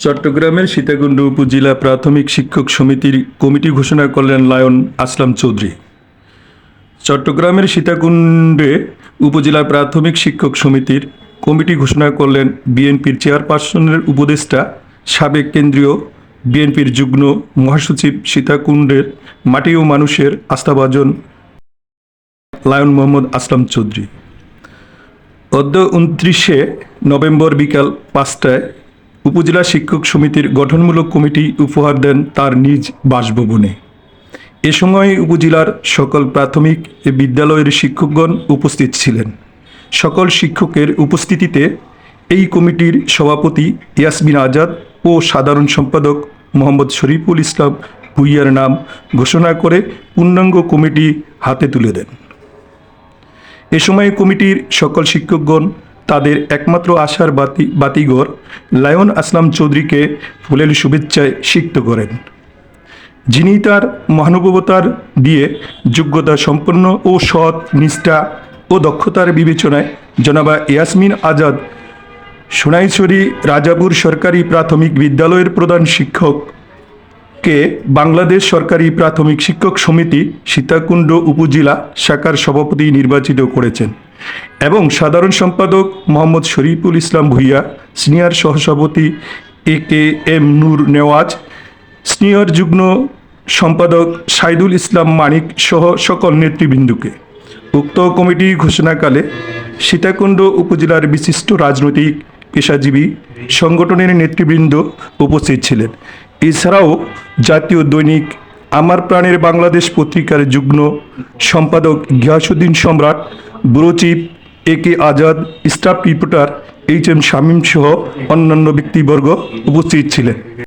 চট্টগ্রামের সীতাকুণ্ড উপজেলা প্রাথমিক শিক্ষক সমিতির কমিটি ঘোষণা করলেন লায়ন আসলাম চৌধুরী। চট্টগ্রামের সীতাকুণ্ডে উপজেলা প্রাথমিক শিক্ষক সমিতির কমিটি ঘোষণা করলেন বিএনপির চেয়ারপারসনের উপদেষ্টা, সাবেক কেন্দ্রীয় বিএনপির যুগ্ম মহাসচিব সীতাকুণ্ডের মাটি ও মানুষের আস্থাভাজন লায়ন মোহাম্মদ আসলাম চৌধুরী। অদ্য উনত্রিশে নভেম্বর বিকাল পাঁচটায় উপজেলা শিক্ষক সমিতির গঠনমূলক কমিটি উপহার দেন তার নিজ বাসভবনে। এ সময় উপজেলার সকল প্রাথমিক বিদ্যালয়ের শিক্ষকগণ উপস্থিত ছিলেন। সকল শিক্ষকের উপস্থিতিতে এই কমিটির সভাপতি ইয়াসমিন আজাদ ও সাধারণ সম্পাদক মোহাম্মদ শরীফুল ইসলাম ভুইয়ার নাম ঘোষণা করে পূর্ণাঙ্গ কমিটি হাতে তুলে দেন। এ সময় কমিটির সকল শিক্ষকগণ তাদের একমাত্র আশার বাতি, বাতিঘর লায়ন আসলাম চৌধুরীকে ফুলের শুভেচ্ছায় সিক্ত করেন। যিনি তার মহানুভবতার দিয়ে যোগ্যতা সম্পন্ন ও সৎ, নিষ্ঠা ও দক্ষতার বিবেচনায় জনাবা ইয়াসমিন আজাদ সোনাইছড়ি রাজাপুর সরকারি প্রাথমিক বিদ্যালয়ের প্রধান শিক্ষক কে বাংলাদেশ সরকারি প্রাথমিক শিক্ষক সমিতি সীতাকুণ্ড উপজেলা শাখার সভাপতি নির্বাচিত করেছেন এবং সাধারণ সম্পাদক মোহাম্মদ শরীফুল ইসলাম ভুইয়া, সিনিয়র সহসভাপতি A K M Nur Newaz, senior যুগ্ম সম্পাদক সাইদুল ইসলাম মানিক সহ সকল নেতৃবৃন্দকে। উক্ত কমিটি ঘোষণাকালে সীতাকুণ্ড উপজেলার বিশিষ্ট রাজনৈতিক পেশাজীবী সংগঠনের নেতৃবৃন্দ উপস্থিত ছিলেন। এছাড়াও জাতীয় দৈনিক আমার প্রাণের বাংলাদেশ পত্রিকার যুগ্ম সম্পাদক Giasuddin Samrat bureau chief A K Azad, staff reporter H M Shamim সহ অন্যান্য ব্যক্তিবর্গ উপস্থিত ছিলেন।